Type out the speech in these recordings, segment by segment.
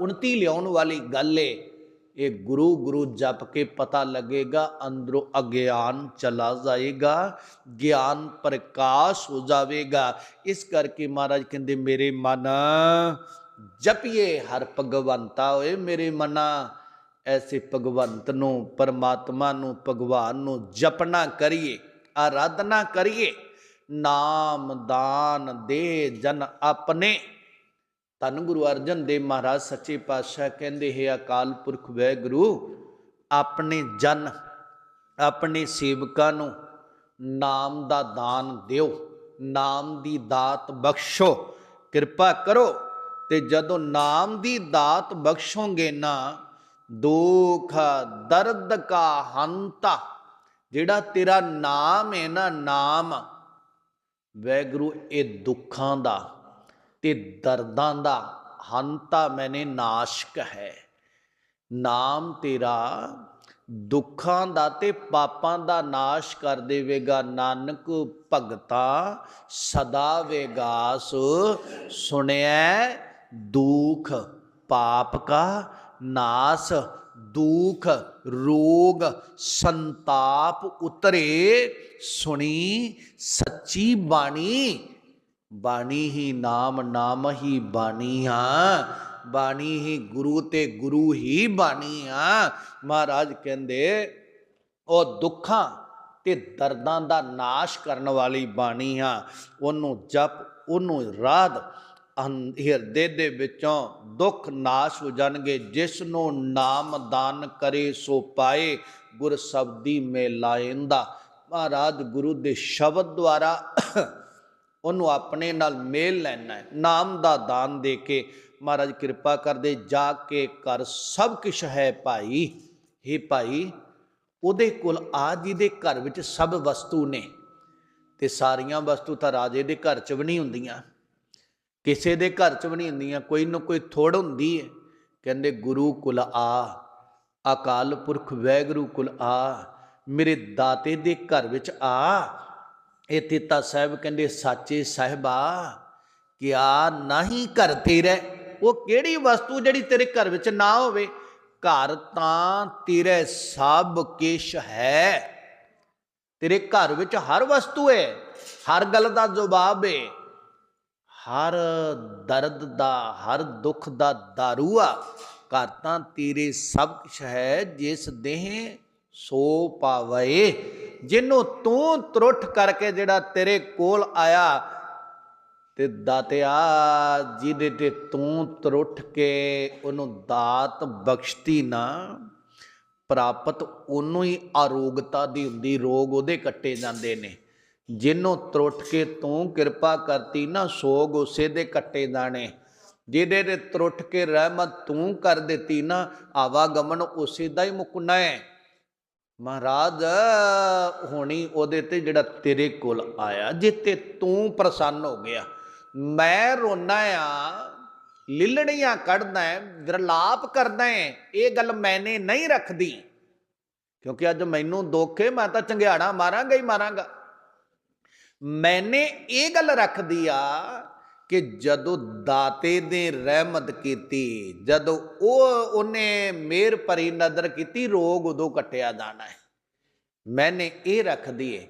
ਉਨਤੀ ਲਿਆਉਣ ਵਾਲੀ ਗੱਲ ਏ। ਇਹ ਗੁਰੂ ਗੁਰੂ ਜਪ ਕੇ ਪਤਾ ਲੱਗੇਗਾ, ਅੰਦਰੋਂ ਅਗਿਆਨ ਚਲਾ ਜਾਏਗਾ, ਗਿਆਨ ਪ੍ਰਕਾਸ਼ ਹੋ ਜਾਵੇਗਾ। ਇਸ ਕਰਕੇ ਮਹਾਰਾਜ ਕਹਿੰਦੇ, ਮੇਰੇ ਮਨ, ਜਪੀਏ, ਹਰ ਭਗਵੰਤਾ ਓਏ ਮੇਰੇ ਮਨਾ। ਐਸੇ ਭਗਵੰਤ ਨੂੰ, ਪਰਮਾਤਮਾ ਨੂੰ, ਭਗਵਾਨ ਨੂੰ ਜਪਣਾ ਕਰੀਏ, ਆਰਾਧਨਾ ਕਰੀਏ। ਨਾਮ ਦਾਨ ਦੇ ਜਨ ਆਪਣੇ। ਧੰਨ ਗੁਰੂ ਅਰਜਨ ਦੇਵ ਮਹਾਰਾਜ, ਸੱਚੇ ਪਾਤਸ਼ਾਹ ਕਹਿੰਦੇ ਹੈ, ਅਕਾਲ ਪੁਰਖ ਵੈਗੁਰੂ, ਆਪਣੇ ਜਨ, ਆਪਣੇ ਸੇਵਕਾਂ ਨੂੰ ਨਾਮ ਦਾ ਦਾਨ ਦਿਓ, ਨਾਮ ਦੀ ਦਾਤ ਬਖਸ਼ੋ, ਕਿਰਪਾ ਕਰੋ ਤੇ ਜਦੋਂ ਨਾਮ ਦੀ ਦਾਤ ਬਖਸ਼ੋਗੇ ਨਾ, ਦੁੱਖ, ਦਰਦ ਕਾ ਹੰਤਾ ਜਿਹੜਾ ਤੇਰਾ ਨਾਮ ਹੈ ਨਾ, ਨਾਮ, ਵੈਗੁਰੂ ਇਹ ਦੁੱਖਾਂ ਦਾ ਤੇ ਦਰਦਾਂ ਦਾ ਹੰਤਾ ਮੈਨੇ ਨਾਸ਼ਕ ਹੈ ਨਾਮ ਤੇਰਾ ਦੁੱਖਾਂ ਦਾ ਤੇ ਪਾਪਾਂ ਦਾ ਨਾਸ਼ ਕਰ ਦੇਵੇਗਾ। ਨਾਨਕ ਭਗਤਾ ਸਦਾ ਵੇਗਾਸ ਸੁਣਿਆ ਦੁਖ ਪਾਪ ਕਾ ਨਾਸ, ਦੁਖ ਰੋਗ ਸੰਤਾਪ ਉਤਰੇ ਸੁਣੀ ਸੱਚੀ ਬਾਣੀ ਬਾਣੀ ਹੀ ਨਾਮ ਨਾਮ ਹੀ ਬਾਣੀ ਹਾਂ। ਬਾਣੀ ਹੀ ਗੁਰੂ ਤੇ ਗੁਰੂ ਹੀ ਬਾਣੀ ਹਾਂ। ਮਹਾਰਾਜ ਕਹਿੰਦੇ, ਉਹ ਦੁੱਖਾਂ ਤੇ ਦਰਦਾਂ ਦਾ ਨਾਸ਼ ਕਰਨ ਵਾਲੀ ਬਾਣੀ ਆ ਉਹਨੂੰ ਜਪ, ਉਹਨੂੰ ਰਾਧ, ਅੰ- ਹਿਰਦੇ ਦੇ ਵਿੱਚੋਂ ਦੁੱਖ ਨਾਸ਼ ਹੋ ਜਾਣਗੇ। ਜਿਸ ਨੂੰ ਨਾਮ ਦਾਨ ਕਰੇ, ਸੋ ਪਾਏ ਗੁਰ ਸ਼ਬਦੀ ਮੇ ਲਾਇੰਦਾ ਮਹਾਰਾਜ ਗੁਰੂ ਦੇ ਸ਼ਬਦ ਦੁਆਰਾ ਉਹਨੂੰ ਆਪਣੇ ਨਾਲ ਮੇਲ ਲੈਣਾ ਹੈ, ਨਾਮ ਦਾ ਦਾਨ ਦੇ ਕੇ। ਮਹਾਰਾਜ ਕਿਰਪਾ ਕਰਦੇ ਜਾ ਕੇ ਕਰ ਸਭ ਕੁਛ ਹੈ ਭਾਈ। ਹੀ ਭਾਈ, ਉਹਦੇ ਕੋਲ ਆ ਜਿਹਦੇ ਘਰ ਵਿੱਚ ਸਭ ਵਸਤੂ ਨੇ, ਤੇ ਸਾਰੀਆਂ ਵਸਤੂ ਤਾਂ ਰਾਜੇ ਦੇ ਘਰ 'ਚ ਵੀ ਨਹੀਂ ਹੁੰਦੀਆਂ। ਕਿਸੇ ਦੇ ਘਰ 'ਚ ਵੀ ਨਹੀਂ ਹੁੰਦੀਆਂ, ਕੋਈ ਨਾ ਕੋਈ ਥੋੜ ਹੁੰਦੀ ਹੈ ਕਹਿੰਦੇ, ਗੁਰੂ ਕੁਲ ਆ, ਅਕਾਲ ਪੁਰਖ ਵੈਗੁਰੂ ਕੁਲ ਆ, ਮੇਰੇ ਦਾਤੇ ਦੇ ਘਰ ਵਿੱਚ ਆ ਇਹ ਤੀਤਾ ਸਾਹਿਬ ਕਹਿੰਦੇ, ਸਾਚੇ ਸਾਹਿਬਾ, ਕਿਆ ਨਹੀਂ ਘਰ ਤੇਰੇ? ਉਹ ਕਿਹੜੀ ਵਸਤੂ ਜਿਹੜੀ ਤੇਰੇ ਘਰ ਵਿੱਚ ਨਾ ਹੋਵੇ? ਘਰ ਤਾਂ ਤੇਰੇ ਸਭ ਕਿਛ ਹੈ। ਤੇਰੇ ਘਰ ਵਿੱਚ ਹਰ ਵਸਤੂ ਹੈ, ਹਰ ਗੱਲ ਦਾ ਜਵਾਬ ਹੈ। ਹਰ ਦਰਦ ਦਾ, ਹਰ ਦੁੱਖ ਦਾ ਦਾਰੂ ਆ। ਘਰ ਤਾਂ ਤੇਰੇ ਸਭ ਕੁਛ ਹੈ, ਜਿਸ ਦੇਹ ਸੋ ਪਾਵੇ। ਜਿਹਨੂੰ ਤੂੰ ਤਰੁੱਠ ਕਰਕੇ ਜਿਹੜਾ ਤੇਰੇ ਕੋਲ ਆਇਆ, ਤੇ ਦਾਤਿਆ ਜਿਹਦੇ ਤੇ ਤੂੰ ਤਰੁੱਠ ਕੇ ਉਹਨੂੰ ਦਾਤ ਬਖਸ਼ਤੀ ਨਾ, ਪ੍ਰਾਪਤ ਉਹਨੂੰ ਹੀ ਆਰੋਗਤਾ ਦੀ ਹੁੰਦੀ, ਰੋਗ ਉਹਦੇ ਕੱਟੇ ਜਾਂਦੇ ਨੇ। ਜਿਹਨੂੰ ਤਰੁੱਠ ਕੇ ਤੂੰ ਕਿਰਪਾ ਕਰਤੀ ਨਾ, ਸੋਗ ਉਸੇ ਦੇ ਕੱਟੇ ਜਾਣੇ। ਜਿਹਦੇ ਤੇ ਤਰੁੱਠ ਕੇ ਰਹਿਮਤ ਤੂੰ ਕਰ ਦਿੱਤੀ ਨਾ, ਆਵਾਗਮਨ ਉਸੇ ਦਾ ਹੀ ਮੁਕਨਾ ਹੈ। ਮਹਾਰਾਜ, ਹੋਣੀ ਉਹਦੇ ਤੇ ਜਿਹੜਾ ਤੇਰੇ ਕੋਲ ਆਇਆ ਜਿੱਤੇ ਤੂੰ ਪ੍ਰਸੰਨ ਹੋ ਗਿਆ। ਮੈਂ ਰੋਣਾ ਆ ਲਿਲੜੀਆਂ ਕੱਢਦਾ ਹੈ ਵਿਰਲਾਪ ਕਰਦਾ ਹੈ ਇਹ ਗੱਲ ਮੈਨੇ ਨਹੀਂ ਰੱਖਦੀ। ਕਿਉਂਕਿ ਅੱਜ ਮੈਨੂੰ ਦੁੱਖ ਹੈ ਮੈਂ ਤਾਂ ਚੰਗਿਆੜਾ ਮਾਰਾਂਗਾ ਹੀ ਮਾਰਾਂਗਾ। ਮੈਨੇ ਇਹ ਗੱਲ ਰੱਖਦੀ ਆ ਕਿ ਜਦੋਂ ਦਾਤੇ ਨੇ ਰਹਿਮਤ ਕੀਤੀ, ਜਦੋਂ ਉਹ ਉਹਨੇ ਮੇਰ ਭਰੀ ਨਜ਼ਰ ਕੀਤੀ, ਰੋਗ ਉਦੋਂ ਕੱਟਿਆ ਜਾਣਾ ਹੈ। ਮੈਨੇ ਇਹ ਰੱਖਦੀ ਏ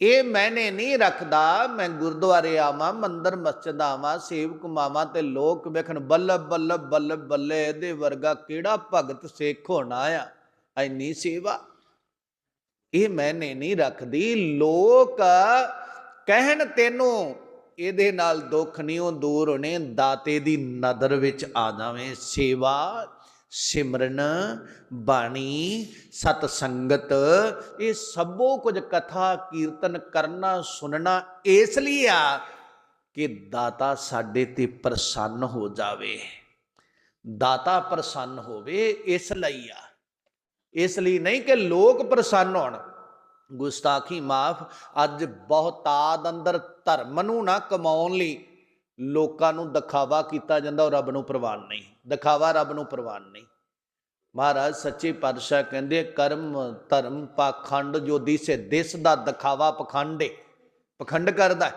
ਇਹ ਮੈਨੇ ਨਹੀਂ ਰੱਖਦਾ, ਮੈਂ ਗੁਰਦੁਆਰੇ ਆਵਾਂ, ਮੰਦਰ ਮਸਜਿਦ ਆਵਾਂ, ਸੇਵਕ ਮਾਵਾਂ ਤੇ ਲੋਕ ਵੇਖਣ, ਬੱਲਬ ਬੱਲਬ ਬੱਲਬ, ਬੱਲੇ, ਇਹਦੇ ਵਰਗਾ ਕਿਹੜਾ ਭਗਤ ਸਿੱਖ ਹੋਣਾ ਆ? ਐਨੀ ਸੇਵਾ। ਇਹ ਮੈਨੇ ਨਹੀਂ ਰੱਖਦੀ। ਲੋਕ ਕਹਿਣ ਤੈਨੂੰ ਇਹਦੇ ਨਾਲ ਦੁੱਖ ਨਹੀਂ ਉਹ ਦੂਰ ਹੋਣੇ। ਦਾਤੇ ਦੀ ਨਦਰ ਵਿੱਚ ਆ ਜਾਵੇਂ। ਸੇਵਾ, ਸਿਮਰਨ, ਬਾਣੀ ਸਤ ਸੰਗਤ ਇਹ ਸਭੋ ਕੁਝ ਕਥਾ, ਕੀਰਤਨ ਕਰਨਾ, ਸੁਣਨਾ, ਇਸ ਲਈ ਆ ਕਿ ਦਾਤਾ ਸਾਡੇ ਤੇ ਪ੍ਰਸੰਨ ਹੋ ਜਾਵੇ। ਦਾਤਾ ਪ੍ਰਸੰਨ ਹੋਵੇ, ਇਸ ਲਈ ਆ। ਇਸ ਲਈ ਨਹੀਂ ਕਿ ਲੋਕ ਪ੍ਰਸੰਨ ਹੋਣ। ਗੁਸਤਾਖੀ ਮਾਫ, ਅੱਜ ਬਹੁਤਾਦ ਅੰਦਰ ਧਰਮ ਨੂੰ ਨਾ ਕਮਾਉਣ ਲਈ ਲੋਕਾਂ ਨੂੰ ਦਿਖਾਵਾ ਕੀਤਾ ਜਾਂਦਾ ਉਹ ਰੱਬ ਨੂੰ ਪ੍ਰਵਾਨ ਨਹੀਂ, ਦਿਖਾਵਾ ਰੱਬ ਨੂੰ ਪ੍ਰਵਾਨ ਨਹੀਂ। ਮਹਾਰਾਜ ਸੱਚੇ ਪਾਤਸ਼ਾਹ ਕਹਿੰਦੇ ਕਰਮ, ਧਰਮ ਪਾਖੰਡ ਜੋ ਦਿਸੇ ਦਿਸ ਦਾ ਦਿਖਾਵਾ ਪਖੰਡ। ਏ ਪਖੰਡ ਕਰਦਾ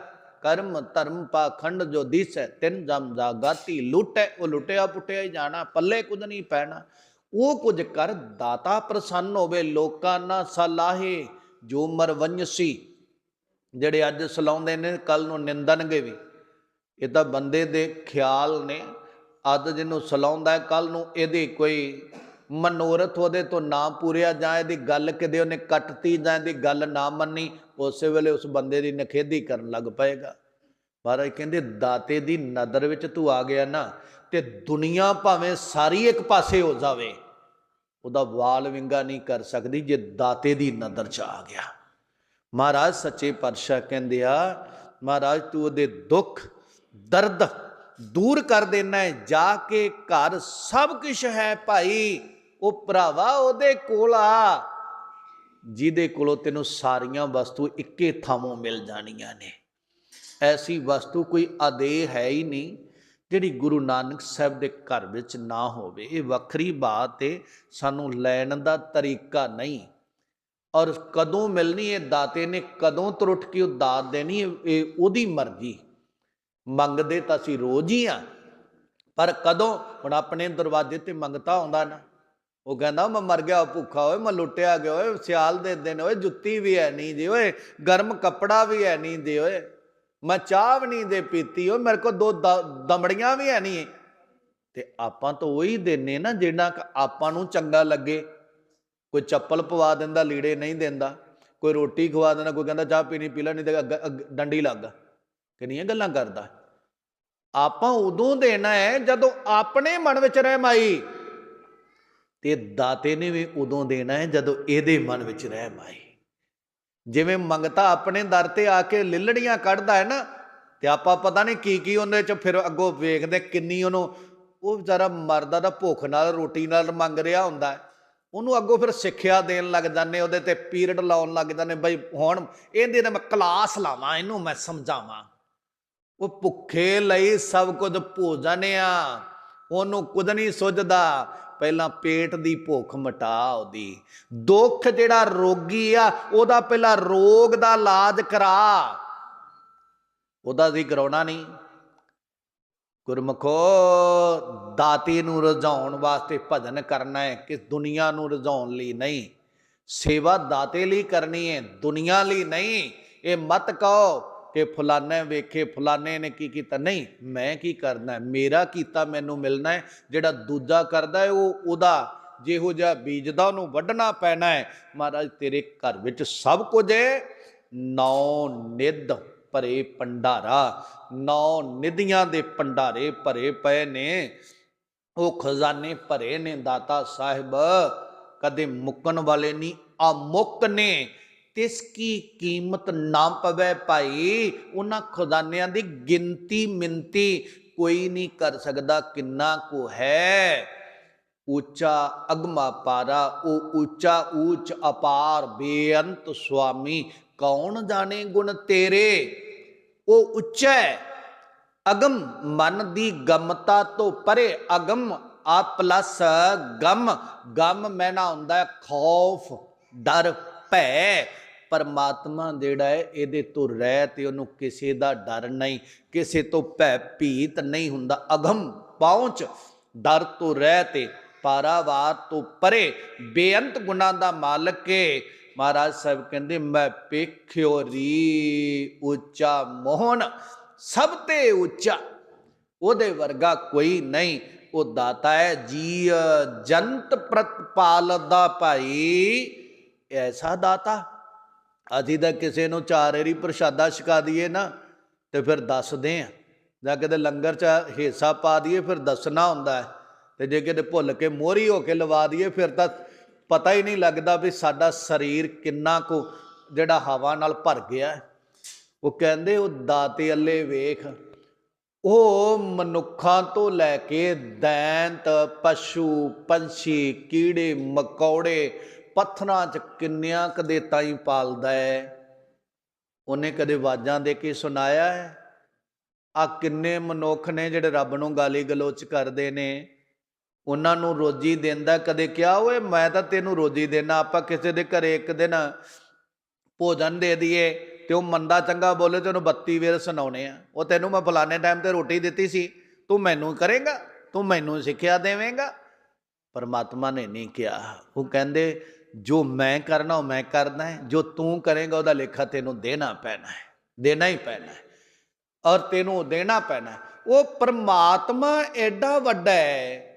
ਕਰਮ, ਧਰਮ ਪਾਖੰਡ ਜੋ ਦਿਸੈ ਤਿੰਨ ਜਮ ਜਾਗਾਤੀ, ਲੁੱਟੈ, ਉਹ ਲੁੱਟਿਆ ਪੁੱਟਿਆ ਹੀ ਜਾਣਾ, ਪੱਲੇ ਕੁਝ ਨਹੀਂ ਪੈਣਾ। ਉਹ ਕੁਝ ਕਰ, ਦਾਤਾ ਪ੍ਰਸੰਨ ਹੋਵੇ, ਲੋਕਾਂ ਨਾਲ ਸਲਾਹੇ ਜੋ ਮਰਵੰਸੀ ਜਿਹੜੇ ਅੱਜ ਸਲਾਉਂਦੇ ਨੇ ਕੱਲ ਨੂੰ ਨਿੰਦਣਗੇ ਵੀ। ਇਹ ਤਾਂ ਬੰਦੇ ਦੇ ਖਿਆਲ ਨੇ, ਅੱਜ ਜਿਹਨੂੰ ਸਲਾਉਂਦਾ ਹੈ ਕੱਲ ਨੂੰ ਇਹਦੀ ਕੋਈ ਮਨੋਰਥ ਉਹਦੇ ਤੋਂ ਨਾ ਪੂਰਿਆ ਜਾਂ ਇਹਦੀ ਗੱਲ ਕਿਤੇ ਉਹਨੇ ਕੱਟਤੀ ਜਾਂ ਇਹਦੀ ਗੱਲ ਨਾ ਮੰਨੀ, ਉਸੇ ਵੇਲੇ ਉਸ ਬੰਦੇ ਦੀ ਨਖੇਦੀ ਕਰਨ ਲੱਗ ਪਏਗਾ। ਮਹਾਰਾਜ ਕਹਿੰਦੇ, ਦਾਤੇ ਦੀ ਨਜ਼ਰ ਵਿੱਚ ਤੂੰ ਆ ਗਿਆ ਨਾ, ਤੇ ਦੁਨੀਆ ਭਾਵੇਂ ਸਾਰੀ ਇੱਕ ਪਾਸੇ ਹੋ ਜਾਵੇ ਉਹਦਾ ਵਾਲ ਵਿੰਗਾ ਨਹੀਂ ਕਰ ਸਕਦੀ, ਜੇ ਦਾਤੇ ਦੀ ਨਜ਼ਰ ਚ ਆ ਗਿਆ। ਮਹਾਰਾਜ ਸੱਚੇ ਪਾਤਸ਼ਾਹ ਕਹਿੰਦੇ ਆ, ਮਹਾਰਾਜ ਤੂੰ ਉਹਦੇ ਦੁੱਖ, ਦਰਦ ਦੂਰ ਕਰ ਦੇਣਾ ਹੈ, ਜਾ ਕੇ ਘਰ ਸਭ ਕੁਝ ਹੈ ਭਾਈ, ਉਹ ਭਰਾਵਾ ਉਹਦੇ ਕੋਲ ਆ। ਜਿਹਦੇ ਕੋਲੋਂ ਤੈਨੂੰ ਸਾਰੀਆਂ ਵਸਤੂ ਇੱਕੇ ਥਾਂੋਂ ਮਿਲ ਜਾਣੀਆਂ ਨੇ। ਐਸੀ ਵਸਤੂ ਕੋਈ ਆਦੇਹ ਹੈ ਹੀ ਨਹੀਂ। ਜਿਹੜੀ ਗੁਰੂ ਨਾਨਕ ਸਾਹਿਬ ਦੇ ਘਰ ਵਿੱਚ ਨਾ ਹੋਵੇ, ਇਹ ਵੱਖਰੀ ਬਾਤ ਏ, ਸਾਨੂੰ ਲੈਣ ਦਾ ਤਰੀਕਾ ਨਹੀਂ। ਔਰ ਕਦੋਂ ਮਿਲਣੀ ਇਹ ਦਾਤੇ ਨੇ, ਕਦੋਂ ਤਰੁੱਠ ਕੇ ਉਹ ਦਾਤ ਦੇਣੀ ਇਹ- ਉਹਦੀ ਮਰਜ਼ੀ। ਮੰਗਦੇ ਤਾਂ ਅਸੀਂ ਰੋਜ਼ ਹੀ ਆ, ਪਰ ਕਦੋਂ? ਹੁਣ ਆਪਣੇ ਦਰਵਾਜ਼ੇ ਤੇ ਮੰਗਤਾ ਆਉਂਦਾ ਨਾ। ਉਹ ਕਹਿੰਦਾ, ਮੈਂ ਮਰ ਗਿਆ, ਭੁੱਖਾ ਓਏ, ਮੈਂ ਲੁੱਟਿਆ ਗਿਆ ਓਏ, ਸਿਆਲ ਦੇ ਦਿਨ ਓਏ, ਜੁੱਤੀ ਵੀ ਹੈ ਨਹੀਂ ਜੀ ਓਏ, ਗਰਮ ਕੱਪੜਾ ਵੀ ਹੈ ਨਹੀਂ ਦੇ ਓਏ। ਮੈਂ ਚਾਹ ਵੀ ਨਹੀਂ ਦੇ ਪੀਤੀ, ਉਹ ਮੇਰੇ ਕੋਲ ਦੋ ਦ- ਦਮੜੀਆਂ ਵੀ ਹੈ ਨਹੀਂ। ਤੇ ਆਪਾਂ ਤਾਂ ਉਹੀ ਦੇਨੇ ਨਾ ਜਿਹੜਾ ਕਿ ਆਪਾਂ ਨੂੰ ਚੰਗਾ ਲੱਗੇ। ਕੋਈ ਚੱਪਲ ਪਵਾ ਦਿੰਦਾ, ਲੀੜੇ ਨਹੀਂ ਦਿੰਦਾ। ਕੋਈ ਰੋਟੀ ਖਵਾ ਦਿੰਦਾ, ਕੋਈ ਕਹਿੰਦਾ ਚਾਹ ਪੀਣੀ, ਪੀ ਲੈ, ਨਹੀਂ ਤੇ ਅੱਗ- ਅੱਗ- ਡੰਡੀ ਲੱਗ। ਕਿੰਨੀਆਂ ਗੱਲਾਂ ਕਰਦਾ। ਆਪਾਂ ਉਦੋਂ ਦੇਣਾ ਹੈ, ਜਦੋਂ ਆਪਣੇ ਮਨ ਵਿੱਚ ਰਹਿਮਾਈ ਤੇ ਦਾਤੇ ਨੇ ਵੀ ਉਦੋਂ ਦੇਣਾ ਹੈ, ਜਦੋਂ ਇਹਦੇ ਮਨ ਵਿੱਚ ਰਹਿਮਾਈ ਜਿਵੇਂ ਮੰਗਤਾ ਆਪਣੇ ਦਰ ਤੇ ਆ ਕੇ ਲਿਲੜੀਆਂ ਕੱਢਦਾ ਹੈ ਨਾ, ਤੇ ਆਪਾਂ ਪਤਾ ਨਹੀਂ ਕੀ ਕੀ ਉਹਦੇ ਚ ਫਿਰ ਅੱਗੋਂ ਵੇਖਦੇ ਕਿੰਨੀ ਉਹਨੂੰ, ਉਹ ਵਿਚਾਰਾ ਮਰਦਾ ਦਾ ਭੁੱਖ ਨਾਲ, ਰੋਟੀ ਨਾਲ ਮੰਗ ਰਿਹਾ ਹੁੰਦਾ ਉਹਨੂੰ ਅੱਗੋਂ ਫਿਰ ਸਿੱਖਿਆ ਦੇਣ ਲੱਗ ਜਾਂਦੇ ਉਹਦੇ ਤੇ ਪੀਰੀਅਡ ਲਾਉਣ ਲੱਗ ਜਾਂਦੇ ਬਈ ਹੁਣ ਇਹਦੇ ਨਾਲ ਮੈਂ ਕਲਾਸ ਲਾਵਾਂ, ਇਹਨੂੰ ਮੈਂ ਸਮਝਾਵਾਂ। ਉਹ ਭੁੱਖੇ ਲਈ ਸਭ ਕੁਝ ਭੋਜਨ ਆ, ਉਹਨੂੰ ਕੁਝ ਨਹੀਂ ਸੁਝਦਾ। ਪਹਿਲਾਂ ਪੇਟ ਦੀ ਭੁੱਖ ਮਿਟਾ ਉਹਦੀ ਦੁੱਖ ਜਿਹੜਾ ਰੋਗੀ ਆ, ਉਹਦਾ ਪਹਿਲਾਂ ਰੋਗ ਦਾ ਇਲਾਜ ਕਰਾ। ਉਹਦਾ ਦੀ ਕਰਾਉਣਾ ਨਹੀਂ। ਗੁਰਮਖੋ, ਦਾਤੇ ਨੂੰ ਰਜਾਉਣ ਵਾਸਤੇ ਭਜਨ ਕਰਨਾ ਹੈ, ਕਿ ਦੁਨੀਆ ਨੂੰ ਰਜਾਉਣ ਲਈ ਨਹੀਂ। ਸੇਵਾ ਦਾਤੇ ਲਈ ਕਰਨੀ ਹੈ, ਦੁਨੀਆ ਲਈ ਨਹੀਂ। ਇਹ ਮਤ ਕਹੋ ਕਿ ਫਲਾਣੇ ਵੇਖੇ ਫਲਾਣੇ ਨੇ ਕੀ ਕੀਤਾ? ਨਹੀਂ, ਮੈਂ ਕੀ ਕਰਨਾ ਮੇਰਾ ਕੀਤਾ ਮੈਨੂੰ ਮਿਲਣਾ ਹੈ। ਜਿਹੜਾ ਦੂਜਾ ਕਰਦਾ ਹੈ, ਉਹ ਉਹਦਾ ਜਿਹੋ ਜਿਹਾ ਬੀਜਦਾ ਉਹਨੂੰ ਵੱਢਣਾ ਪੈਣਾ ਹੈ। ਮਹਾਰਾਜ, ਤੇਰੇ ਘਰ ਵਿੱਚ ਸਭ ਕੁਝ ਹੈ। ਨੌ ਨਿੱਧ ਭਰੇ ਪੰਡਾਰਾ ਨੌ ਨਿਧੀਆਂ ਦੇ ਪੰਡਾਰੇ ਭਰੇ ਪਏ ਨੇ। ਉਹ ਖਜ਼ਾਨੇ ਭਰੇ ਨੇ ਦਾਤਾ ਸਾਹਿਬ। ਕਦੇ ਮੁੱਕਣ ਵਾਲੇ ਨਹੀਂ ਅਮੁੱਕ ਨੇ। ਤਿਸ ਕੀ ਕੀਮਤ ਨਾ ਪਵੇ ਭਾਈ? ਉਹਨਾਂ ਖਜ਼ਾਨਿਆਂ ਦੀ ਗਿਣਤੀ ਮਿੰਤੀ ਕੋਈ ਨਹੀਂ ਕਰ ਸਕਦਾ, ਕਿੰਨਾ ਕੋ ਹੈ? ਉੱਚਾ ਅਗਮਾ ਪਾਰਾ, ਉਹ ਉੱਚਾ ਉੱਚ ਅਪਾਰ, ਬੇਅੰਤ ਸੁਆਮੀ, ਕੌਣ ਜਾਣੇ ਗੁਣ ਤੇਰੇ? ਉਹ ਉੱਚਾ ਹੈ, ਅਗਮ ਮਨ ਦੀ ਗਮਤਾ ਤੋਂ ਪਰੇ, ਅਗਮ ਆ ਪਲਸ ਗਮ ਗਮ ਮੈਨਾ ਹੁੰਦਾ ਹੈ ਖੌਫ, ਡਰ। ਭੈ। ਪਰਮਾਤਮਾ ਜਿਹੜਾ ਹੈ, ਇਹਦੇ ਤੋਂ ਰਹਿ ਤੇ ਉਹਨੂੰ ਕਿਸੇ ਦਾ ਡਰ ਨਹੀਂ, ਕਿਸੇ ਤੋਂ ਭੈ ਭੀਤ ਨਹੀਂ ਹੁੰਦਾ। ਅਗਮ ਪਹੁੰਚ, ਡਰ ਤੋਂ ਰਹਿ ਤੇ, ਪਾਰਾਵਾਰ ਤੋਂ ਪਰੇ, ਬੇਅੰਤ ਗੁਣਾ ਦਾ ਮਾਲਕ ਹੈ ਮਹਾਰਾਜ ਸਾਹਿਬ ਕਹਿੰਦੇ, ਮੈਂ ਪੇਖਿਓ ਰੀ ਉੱਚਾ ਮੋਹਨ, ਸਭ ਤੇ ਉੱਚਾ। ਉਹਦੇ ਵਰਗਾ ਕੋਈ ਨਹੀਂ। ਉਹ ਦਾਤਾ ਹੈ ਜੀ ਜੰਤ ਪ੍ਰਤਪਾਲਦਾ ਭਾਈ। ਐਸਾ ਦਾਤਾ, ਅਸੀਂ ਤਾਂ ਕਿਸੇ ਨੂੰ ਚਾਰ ਏਰੀ ਪ੍ਰਸ਼ਾਦਾ ਛਕਾ ਦਈਏ ਨਾ, ਤੇ ਫਿਰ ਦੱਸਦੇ ਆ। ਜਾਂ ਕਿਤੇ ਲੰਗਰ ਚ ਹਿੱਸਾ ਪਾ ਦਈਏ, ਫਿਰ ਦੱਸਣਾ ਹੁੰਦਾ ਹੈ। ਤੇ ਜੇ ਕਿਤੇ ਭੁੱਲ ਕੇ ਮੋਹਰੀ ਹੋ ਕੇ ਲਵਾ ਦਈਏ, ਫਿਰ ਤਾਂ ਪਤਾ ਹੀ ਨਹੀਂ ਲੱਗਦਾ ਵੀ ਸਾਡਾ ਸਰੀਰ ਕਿੰਨਾ ਕੁ ਜਿਹੜਾ ਹਵਾ ਨਾਲ ਭਰ ਗਿਆ ਉਹ ਕਹਿੰਦੇ, ਉਹ ਦਾਤੇ ਅੱਲੇ ਵੇਖ, ਉਹ ਮਨੁੱਖਾਂ ਤੋਂ ਲੈ ਕੇ ਦੈਂਤ, ਪਸ਼ੂ, ਪੰਛੀ, ਕੀੜੇ, ਮਕੌੜੇ ਪੱਥਰਾਂ 'ਚ ਕਿੰਨਿਆਂ ਕਦੇ ਤਾਈ ਪਾਲਦਾ ਹੈ ਉਹਨੇ ਕਦੇ ਆਵਾਜ਼ਾਂ ਦੇ ਕੇ ਸੁਣਾਇਆ ਹੈ ਆ ਕਿੰਨੇ ਮਨੁੱਖ ਨੇ ਜਿਹੜੇ ਰੱਬ ਨੂੰ ਗਾਲੀ ਗਲੋਚ ਕਰਦੇ ਨੇ। ਉਹਨਾਂ ਨੂੰ ਰੋਜੀ ਦਿੰਦਾ ਕਦੇ ਕਿਹਾ, ਓਏ, ਮੈਂ ਤਾਂ ਤੈਨੂੰ ਰੋਜੀ ਦੇਣਾ ਆਪਾਂ ਕਿਸੇ ਦੇ ਘਰੇ ਇੱਕ ਦਿਨ ਭੋਜਨ ਦੇ ਦਈਏ ਤੇ ਉਹ ਮੰਦਾ ਚੰਗਾ ਬੋਲੇ ਤੇ ਉਹਨੂੰ 32 ਵੇਰ ਸੁਣਾਉਣੇ ਆ। ਉਹ ਤੈਨੂੰ ਮੈਂ ਫਲਾਣੇ ਟਾਈਮ ਤੇ ਰੋਟੀ ਦਿੱਤੀ ਸੀ, ਤੂੰ ਮੈਨੂੰ ਕਰੇਗਾ, ਤੂੰ ਮੈਨੂੰ ਸਿੱਖਿਆ ਦੇਵੇਂਗਾ। ਪਰਮਾਤਮਾ ਨੇ ਨਹੀਂ ਕਿਹਾ। ਉਹ ਕਹਿੰਦੇ ਜੋ ਮੈਂ ਕਰਨਾ, ਉਹ ਮੈਂ ਕਰਨਾ ਹੈ। ਜੋ ਤੂੰ ਕਰੇਗਾ, ਉਹਦਾ ਲੇਖਾ ਤੈਨੂੰ ਦੇਣਾ ਪੈਣਾ ਹੈ। ਦੇਣਾ ਹੀ ਪੈਣਾ ਹੈ। ਔਰ ਤੈਨੂੰ ਉਹ ਦੇਣਾ ਪੈਣਾ ਉਹ ਪਰਮਾਤਮਾ ਐਡਾ ਵੱਡਾ ਹੈ।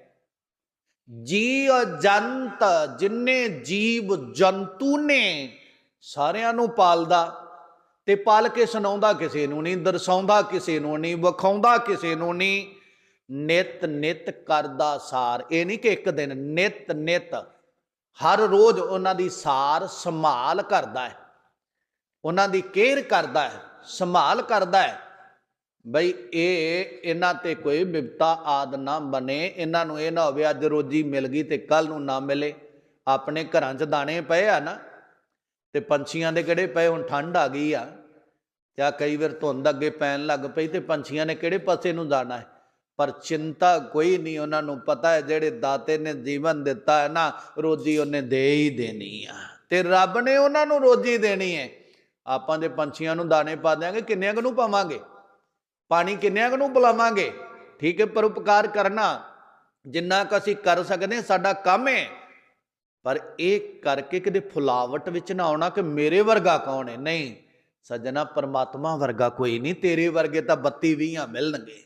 ਜੀ ਜੰਤ, ਜਿੰਨੇ ਜੀਵ ਜੰਤੂ ਨੇ, ਸਾਰਿਆਂ ਨੂੰ ਪਾਲਦਾ। ਤੇ ਪਾਲ ਕੇ ਸੁਣਾਉਂਦਾ ਕਿਸੇ ਨੂੰ ਨਹੀਂ, ਦਰਸਾਉਂਦਾ ਕਿਸੇ ਨੂੰ ਨਹੀਂ, ਵਿਖਾਉਂਦਾ ਕਿਸੇ ਨੂੰ ਨਹੀਂ। ਨਿਤ ਨਿਤ ਕਰਦਾ ਸਾਰ। ਇਹ ਨਹੀਂ ਕਿ ਇੱਕ ਦਿਨ ਨਿਤ ਨਿਤ ਹਰ ਰੋਜ਼ ਉਹਨਾਂ ਦੀ ਸਾਰ ਸੰਭਾਲ ਕਰਦਾ ਹੈ। ਉਹਨਾਂ ਦੀ ਕੇਅਰ ਕਰਦਾ ਹੈ, ਸੰਭਾਲ ਕਰਦਾ ਹੈ। ਬਈ ਇਹ ਇਹਨਾਂ ਤੇ ਕੋਈ ਬਿਪਤਾ ਆਦ ਨਾ ਬਣੇ। ਇਹਨਾਂ ਨੂੰ ਇਹ ਨਾ ਹੋਵੇ ਅੱਜ ਰੋਜੀ ਮਿਲ ਗਈ ਤੇ ਕੱਲ ਨੂੰ ਨਾ ਮਿਲੇ। ਆਪਣੇ ਘਰਾਂ 'ਚ ਦਾਣੇ ਪਏ ਆ ਨਾ, ਤੇ ਪੰਛੀਆਂ ਦੇ ਕਿਹੜੇ ਪਏ? ਹੁਣ ਠੰਡ ਆ ਗਈ ਆ। ਜਾਂ ਕਈ ਵਾਰ ਧੁੰਦ ਅੱਗੇ ਪੈਣ ਲੱਗ ਪਈ ਤੇ ਪੰਛੀਆਂ ਨੇ ਕਿਹੜੇ ਪਾਸੇ ਨੂੰ ਜਾਣਾ ਹੈ? ਪਰ ਚਿੰਤਾ ਕੋਈ ਨਹੀਂ ਉਹਨਾਂ ਨੂੰ ਪਤਾ ਹੈ, ਜਿਹੜੇ ਦਾਤੇ ਨੇ ਜੀਵਨ ਦਿੱਤਾ ਹੈ ਨਾ, ਰੋਜੀ ਉਹਨੇ ਦੇ ਹੀ ਦੇਣੀ ਆ। ਤੇ ਰੱਬ ਨੇ ਉਹਨਾਂ ਨੂੰ ਰੋਜੀ ਦੇਣੀ ਹੈ। ਆਪਾਂ ਦੇ ਪੰਛੀਆਂ ਨੂੰ ਦਾਣੇ ਪਾ ਦਿਆਂਗੇ, ਕਿੰਨਿਆਂ ਕੁ ਨੂੰ ਪਾਵਾਂਗੇ? ਪਾਣੀ ਕਿੰਨਿਆਂ ਕੁ ਨੂੰ ਬੁਲਾਵਾਂਗੇ ਠੀਕ ਹੈ, ਪਰ ਉਪਕਾਰ ਕਰਨਾ, ਜਿੰਨਾ ਕੁ ਅਸੀਂ ਕਰ ਸਕਦੇ ਸਾਡਾ ਕੰਮ ਹੈ। ਪਰ ਇਹ ਕਰਕੇ ਕਿਤੇ ਫੁਲਾਵਟ ਵਿੱਚ ਨਾ ਆਉਣਾ ਕਿ ਮੇਰੇ ਵਰਗਾ ਕੌਣ ਹੈ? ਨਹੀਂ, ਸੱਜਣਾ, ਪਰਮਾਤਮਾ ਵਰਗਾ ਕੋਈ ਨਹੀਂ, ਤੇਰੇ ਵਰਗੇ ਤਾਂ 32 20 ਮਿਲਣਗੇ।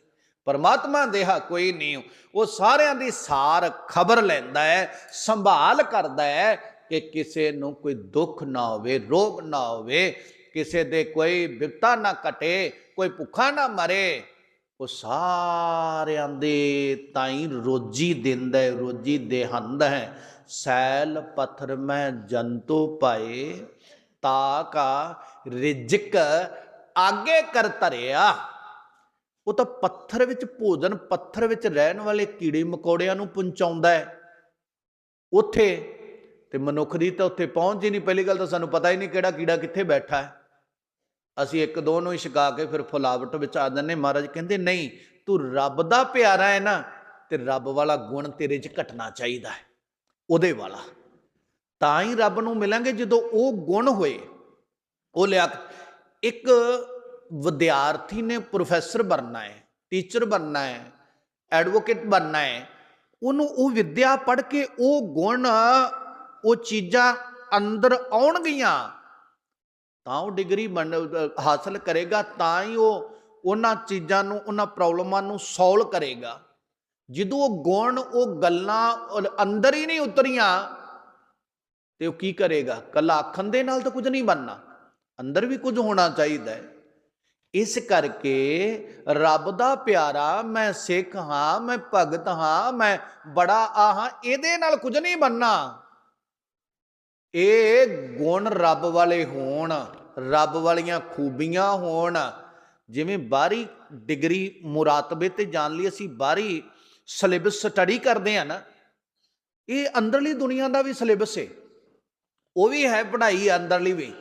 ਪਰਮਾਤਮਾ ਦੇਹਾ ਕੋਈ ਨਹੀਂ। ਉਹ ਸਾਰਿਆਂ ਦੀ ਸਾਰ ਖਬਰ ਲੈਂਦਾ ਹੈ, ਸੰਭਾਲ ਕਰਦਾ ਹੈ ਕਿ ਕਿਸੇ ਨੂੰ ਕੋਈ ਦੁੱਖ ਨਾ ਹੋਵੇ, ਰੋਗ ਨਾ ਹੋਵੇ, ਕਿਸੇ ਦੇ ਕੋਈ ਬਿਪਤਾ ਨਾ ਕਟੇ ਕੋਈ ਭੁੱਖਾ ਨਾ ਮਰੇ। ਉਹ ਸਾਰਿਆਂ ਦੇ ਤਾਈ ਰੋਜੀ ਦਿੰਦਾ ਹੈ, ਰੋਜੀ ਦੇਹੰਦਾ ਹੈ। ਸੈਲ, ਪੱਥਰ ਮੈਂ ਜੰਤੂ ਪਾਏ, ਤਾ ਕਾ ਰਿਜਕ ਆਗੇ ਕਰ ਧਰਿਆ। ਉਹ ਤਾਂ ਪੱਥਰ ਵਿੱਚ ਭੋਜਨ, ਪੱਥਰ ਵਿੱਚ ਰਹਿਣ ਵਾਲੇ ਕੀੜੇ ਮਕੌੜਿਆਂ ਨੂੰ ਪਹੁੰਚਾਉਂਦਾ ਹੈ। ਉੱਥੇ ਤੇ ਮਨੁੱਖ ਦੀ ਤਾਂ ਉੱਥੇ ਪਹੁੰਚ ਹੀ ਨਹੀਂ। ਪਹਿਲੀ ਗੱਲ ਤਾਂ ਸਾਨੂੰ ਪਤਾ ਹੀ ਨਹੀਂ ਕਿਹੜਾ ਕੀੜਾ ਕਿੱਥੇ ਬੈਠਾ ਹੈ। ਅਸੀਂ ਇੱਕ ਦੋ ਨੂੰ ਹੀ ਛਕਾ ਕੇ ਫਿਰ ਫੁਲਾਵਟ ਵਿੱਚ ਆ ਜਾਂਦੇ ਮਹਾਰਾਜ ਕਹਿੰਦੇ, ਨਹੀਂ, ਤੂੰ ਰੱਬ ਦਾ ਪਿਆਰਾ ਹੈ ਨਾ, ਤੇ ਰੱਬ ਵਾਲਾ ਗੁਣ ਤੇਰੇ 'ਚ ਘਟਣਾ ਚਾਹੀਦਾ ਹੈ, ਉਹਦੇ ਵਾਲਾ। ਤਾਂ ਹੀ ਰੱਬ ਨੂੰ ਮਿਲਾਂਗੇ ਜਦੋਂ ਉਹ ਗੁਣ ਹੋਏ। ਉਹ ਲਿਆ ਇੱਕ ਵਿਦਿਆਰਥੀ ਨੇ ਪ੍ਰੋਫੈਸਰ ਬਣਨਾ ਹੈ ਟੀਚਰ ਬਣਨਾ ਹੈ ਐਡਵੋਕੇਟ ਬਣਨਾ ਹੈ, ਉਹਨੂੰ ਉਹ ਵਿੱਦਿਆ ਪੜ੍ਹ ਕੇ ਉਹ ਗੁਣ, ਉਹ ਚੀਜ਼ਾਂ ਅੰਦਰ ਆਉਣਗੀਆਂ, ਤਾਂ ਉਹ ਡਿਗਰੀ ਬਣ, ਹਾਸਲ ਕਰੇਗਾ, ਤਾਂ ਹੀ ਉਹ ਉਹਨਾਂ ਚੀਜ਼ਾਂ ਨੂੰ, ਉਹਨਾਂ ਪ੍ਰੋਬਲਮਾਂ ਨੂੰ ਸੋਲਵ ਕਰੇਗਾ। ਜਦੋਂ ਉਹ ਗੁਣ, ਉਹ ਗੱਲਾਂ ਅੰਦਰ ਹੀ ਨਹੀਂ ਉਤਰੀਆਂ, ਤੇ ਉਹ ਕੀ ਕਰੇਗਾ? ਕੱਲਾ ਆਖਣ ਦੇ ਨਾਲ ਤਾਂ ਕੁਝ ਨਹੀਂ ਬਣਨਾ। ਅੰਦਰ ਵੀ ਕੁਝ ਹੋਣਾ ਚਾਹੀਦਾ ਹੈ। ਇਸ ਕਰਕੇ ਰੱਬ ਦਾ ਪਿਆਰਾ ਮੈਂ ਸਿੱਖ ਹਾਂ, ਮੈਂ ਭਗਤ ਹਾਂ, ਮੈਂ ਬੜਾ ਆ ਹਾਂ, ਇਹਦੇ ਨਾਲ ਕੁਝ ਨਹੀਂ ਬਣਨਾ। ਇਹ ਗੁਣ ਰੱਬ ਵਾਲੇ ਹੋਣ, ਰੱਬ ਵਾਲੀਆਂ ਖੂਬੀਆਂ ਹੋਣ। ਜਿਵੇਂ ਬਾਹਰੀ ਡਿਗਰੀ ਮੁਰਾਤਬੇ ਤੇ ਜਾਣ ਲਈ ਅਸੀਂ ਬਾਹਰੀ ਸਿਲੇਬਸ ਸਟੱਡੀ ਕਰਦੇ ਆ ਨਾ, ਇਹ ਅੰਦਰਲੀ ਦੁਨੀਆ ਦਾ ਵੀ ਸਿਲੇਬਸ ਹੈ ਉਹ ਵੀ ਹੈ ਪੜ੍ਹਾਈ ਅੰਦਰਲੀ ਵੀ।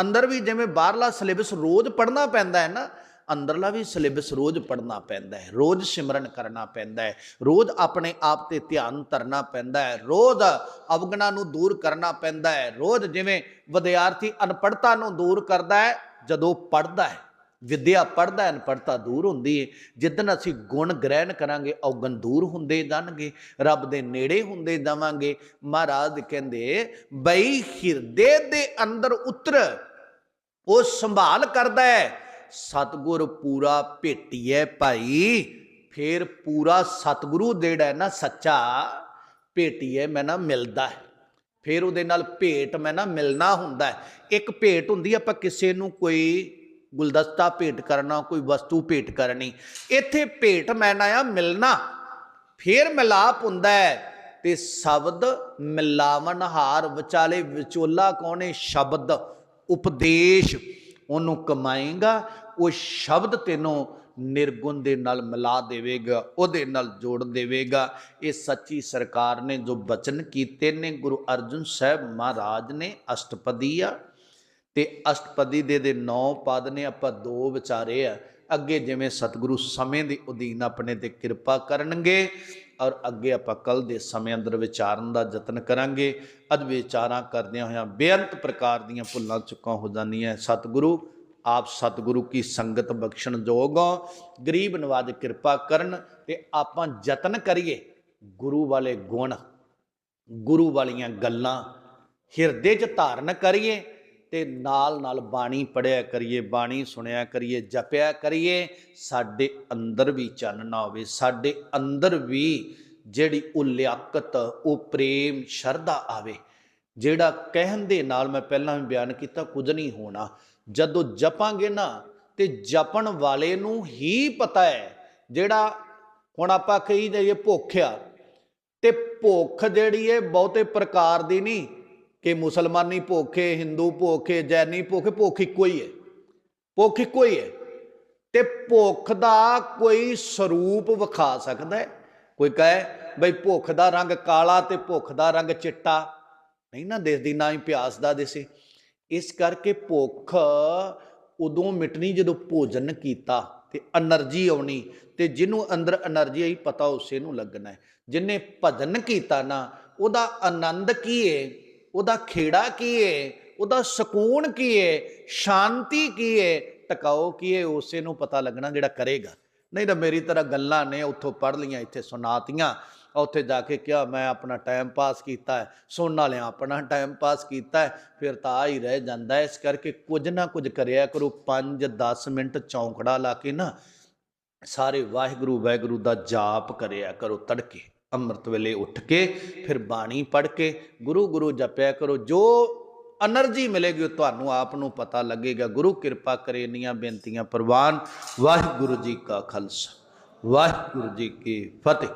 ਅੰਦਰ ਵੀ ਜਿਵੇਂ ਬਾਹਰਲਾ ਸਿਲੇਬਸ ਰੋਜ਼ ਪੜ੍ਹਨਾ ਪੈਂਦਾ ਹੈ ਨਾ, ਅੰਦਰਲਾ ਵੀ ਸਿਲੇਬਸ ਰੋਜ਼ ਪੜ੍ਹਨਾ ਪੈਂਦਾ ਹੈ, ਰੋਜ਼ ਸਿਮਰਨ ਕਰਨਾ ਪੈਂਦਾ ਹੈ, ਰੋਜ਼ ਆਪਣੇ ਆਪ ਤੇ ਧਿਆਨ ਧਰਨਾ ਪੈਂਦਾ ਹੈ, ਰੋਜ਼ ਅਵਗਣਾ ਨੂੰ ਦੂਰ ਕਰਨਾ ਪੈਂਦਾ ਹੈ, ਰੋਜ਼ ਜਿਵੇਂ ਵਿਦਿਆਰਥੀ ਅਨਪੜ੍ਹਤਾ ਨੂੰ ਦੂਰ ਕਰਦਾ ਹੈ, ਜਦੋਂ ਪੜ੍ਹਦਾ ਹੈ। ਵਿਦਿਆ ਪੜ੍ਹਦਾ ਅਨਪੜ੍ਹਤਾ ਦੂਰ ਹੁੰਦੀ ਹੈ ਜਿੱਦਨ ਅਸੀਂ ਗੁਣ ਗ੍ਰਹਿਣ ਕਰਾਂਗੇ, ਔਗਣ ਦੂਰ ਹੁੰਦੇ ਜਾਣਗੇ। ਰੱਬ ਦੇ ਨੇੜੇ ਹੁੰਦੇ ਜਾਵਾਂਗੇ। ਮਹਾਰਾਜ ਕਹਿੰਦੇ, ਬਈ ਹਿਰਦੇ ਦੇ ਅੰਦਰ ਉਤਰ। ਉਹ ਸੰਭਾਲ ਕਰਦਾ ਹੈ। ਸਤਗੁਰ ਪੂਰਾ ਭੇਟੀਐ ਭਾਈ। ਫੇਰ ਪੂਰਾ ਸਤਗੁਰੂ ਜਿਹੜਾ ਹੈ ਨਾ, ਸੱਚਾ ਭੇਟੀਐ ਮੈਂ ਨਾ ਮਿਲਦਾ ਹੈ। ਫਿਰ ਉਹਦੇ ਨਾਲ ਭੇਟ ਮੈਂ ਨਾ ਮਿਲਣਾ ਹੁੰਦਾ ਹੈ। ਇੱਕ ਭੇਟ ਹੁੰਦੀ ਆਪਾਂ ਕਿਸੇ ਨੂੰ ਕੋਈ ਗੁਲਦਸਤਾ ਭੇਟ ਕਰਨਾ, ਕੋਈ ਵਸਤੂ ਭੇਟ ਕਰਨੀ। ਇੱਥੇ ਭੇਟ ਮੈਨਾ ਆ ਮਿਲਣਾ। ਫੇਰ ਮਿਲਾਪ ਹੁੰਦਾ ਹੈ ਤੇ ਸ਼ਬਦ ਮਿਲਾਵਨਹਾਰ, ਵਿਚਾਲੇ ਵਿਚੋਲਾ ਕੌਣ ਸ਼ਬਦ। ਉਪਦੇਸ਼ ਉਹਨੂੰ ਕਮਾਏਗਾ, ਉਹ ਸ਼ਬਦ ਤੈਨੂੰ ਨਿਰਗੁਣ ਦੇ ਨਾਲ ਮਿਲਾ ਦੇਵੇਗਾ, ਉਹਦੇ ਨਾਲ ਜੋੜ ਦੇਵੇਗਾ। ਇਹ ਸੱਚੀ ਸਰਕਾਰ ਨੇ ਜੋ ਬਚਨ ਕੀਤੇ ਨੇ, ਗੁਰੂ ਅਰਜਨ ਸਾਹਿਬ ਮਹਾਰਾਜ ਨੇ ਅਸ਼ਟਪਦੀ ਆ ਤੇ ਅਸ਼ਟਪਦੀ ਦੇ ਦੇ 9 ਪਦ ਨੇ ਆਪਾਂ ਦੋ ਵਿਚਾਰੇ ਆ। ਅੱਗੇ ਜਿਵੇਂ ਸਤਿਗੁਰੂ ਸਮੇਂ ਦੇ ਅਧੀਨ ਆਪਣੇ ਤੇ ਕਿਰਪਾ ਕਰਨਗੇ ਔਰ ਅੱਗੇ ਆਪਾਂ ਕੱਲ ਦੇ ਸਮੇਂ ਅੰਦਰ ਵਿਚਾਰਨ ਦਾ ਯਤਨ ਕਰਾਂਗੇ। ਅਦ ਵਿਚਾਰਾਂ ਕਰਦਿਆਂ ਹੋਇਆਂ ਬੇਅੰਤ ਪ੍ਰਕਾਰ ਦੀਆਂ ਭੁੱਲਾਂ ਚੁੱਕਾਂ ਹੋ ਜਾਂਦੀਆਂ ਸਤਿਗੁਰੂ, ਆਪ ਸਤਿਗੁਰੂ ਕੀ ਸੰਗਤ ਬਖਸ਼ਣ ਜੋਗ ਹੋ। ਗਰੀਬ ਨਵਾਜ ਕਿਰਪਾ ਕਰਨ ਤੇ ਆਪਾਂ ਯਤਨ ਕਰੀਏ। ਗੁਰੂ ਵਾਲੇ ਗੁਣ, ਗੁਰੂ ਵਾਲੀਆਂ ਗੱਲਾਂ ਹਿਰਦੇ 'ਚ ਧਾਰਨ ਕਰੀਏ। ਤੇ ਨਾਲ ਨਾਲ ਬਾਣੀ ਪੜਿਆ ਕਰੀਏ, ਬਾਣੀ ਸੁਣਿਆ ਕਰੀਏ, ਜਪਿਆ ਕਰੀਏ, ਸਾਡੇ ਅੰਦਰ ਵੀ ਚਾਨਣਾ ਹੋਵੇ। ਸਾਡੇ ਅੰਦਰ ਵੀ ਜਿਹੜੀ ਉਹ ਲਿਆਕਤ, ਉਹ ਪ੍ਰੇਮ, ਸ਼ਰਧਾ ਆਵੇ। ਜਿਹੜਾ ਕਹਿਣ ਦੇ ਨਾਲ ਮੈਂ ਪਹਿਲਾਂ ਵੀ ਬਿਆਨ ਕੀਤਾ, ਕੁਝ ਨਹੀਂ ਹੋਣਾ। ਜਦੋਂ ਜਪਾਂਗੇ ਨਾ, ਤੇ ਜਪਣ ਵਾਲੇ ਨੂੰ ਹੀ ਪਤਾ ਹੈ, ਜਿਹੜਾ ਹੁਣ ਆਪਾਂ ਕਹੀ ਜਾਈਏ ਭੁੱਖ ਆ, ਤੇ ਭੁੱਖ ਜਿਹੜੀ ਹੈ ਬਹੁਤੇ ਪ੍ਰਕਾਰ ਦੀ ਨਹੀਂ। ਕਿ ਮੁਸਲਮਾਨੀ ਭੋਖੇ, ਹਿੰਦੂ ਭੋਖੇ, ਜੈਨੀ ਭੋਖੇ, ਭੁੱਖ ਇੱਕੋ ਹੀ ਹੈ। ਭੁੱਖ ਇੱਕੋ ਹੀ ਹੈ। ਤੇ ਭੁੱਖ ਦਾ ਕੋਈ ਸਰੂਪ ਵਿਖਾ ਸਕਦਾ ਕੋਈ ਕਹੇ, ਬਈ ਭੁੱਖ ਦਾ ਰੰਗ ਕਾਲਾ ਤੇ ਭੁੱਖ ਦਾ ਰੰਗ ਚਿੱਟਾ। ਨਹੀਂ ਨਾ ਦਿਸਦੀ ਨਾ ਹੀ ਪਿਆਸ ਦਾ ਦਿਸੇ ਇਸ ਕਰਕੇ ਭੁੱਖ ਉਦੋਂ ਮਿਟਣੀ ਜਦੋਂ ਭੋਜਨ ਕੀਤਾ ਤੇ એનર્ਜੀ ਆਉਣੀ ਤੇ ਜਿਹਨੂੰ ਅੰਦਰ એનર્ਜੀ ਆਈ ਪਤਾ ਉਸੇ ਨੂੰ ਲੱਗਣਾ ਹੈ। ਜਿਨੇ ਭਜਨ ਕੀਤਾ ਨਾ, ਉਹਦਾ ਆਨੰਦ ਕੀ ਹੈ? ਉਹਦਾ ਖੇੜਾ ਕੀ ਏ? ਉਹਦਾ ਸਕੂਨ ਕੀ ਏ? ਸ਼ਾਂਤੀ ਕੀ ਏ? ਟਿਕਾਓ ਕੀ ਏ? ਉਸੇ ਨੂੰ ਪਤਾ ਲੱਗਣਾ ਜਿਹੜਾ ਕਰੇਗਾ। ਨਹੀਂ ਤਾਂ ਮੇਰੀ ਤਰ੍ਹਾਂ ਗੱਲਾਂ ਨੇ ਉੱਥੋਂ ਪੜ੍ਹ ਲੀਆਂ ਇੱਥੇ ਸੁਣਾਤੀਆਂ। ਉੱਥੇ ਜਾ ਕੇ ਕਿਹਾ, ਮੈਂ ਆਪਣਾ ਟਾਈਮ ਪਾਸ ਕੀਤਾ ਹੈ। ਸੁਣਨ ਵਾਲਿਆਂ ਆਪਣਾ ਟਾਈਮ ਪਾਸ ਕੀਤਾ ਹੈ। ਫਿਰ ਤਾਂ ਆ ਹੀ ਰਹਿ ਜਾਂਦਾ ਇਸ ਕਰਕੇ ਕੁਝ ਨਾ ਕੁਝ ਕਰਿਆ ਕਰੋ। 5 10 ਮਿੰਟ ਚੌਂਕੜਾ ਲਾ ਕੇ ਨਾ ਸਾਰੇ ਵਾਹਿਗੁਰੂ ਵਾਹਿਗੁਰੂ ਦਾ ਜਾਪ ਕਰਿਆ ਕਰੋ ਤੜਕੇ। ਅੰਮ੍ਰਿਤ ਵੇਲੇ ਉੱਠ ਕੇ ਫਿਰ ਬਾਣੀ ਪੜ੍ਹ ਕੇ ਗੁਰੂ ਗੁਰੂ ਜਪਿਆ ਕਰੋ, ਜੋ એનર્ਜੀ ਮਿਲੇਗੀ ਤੁਹਾਨੂੰ ਆਪ ਨੂੰ ਪਤਾ ਲੱਗੇਗਾ। ਗੁਰੂ ਕਿਰਪਾ ਕਰੇ ਇੰਨੀਆਂ ਬੇਨਤੀਆਂ ਪ੍ਰਵਾਨ। ਵਾਹਿਗੁਰੂ ਜੀ ਕਾ ਖਾਲਸਾ, ਵਾਹਿਗੁਰੂ ਜੀ ਕੀ ਫਤਿਹ।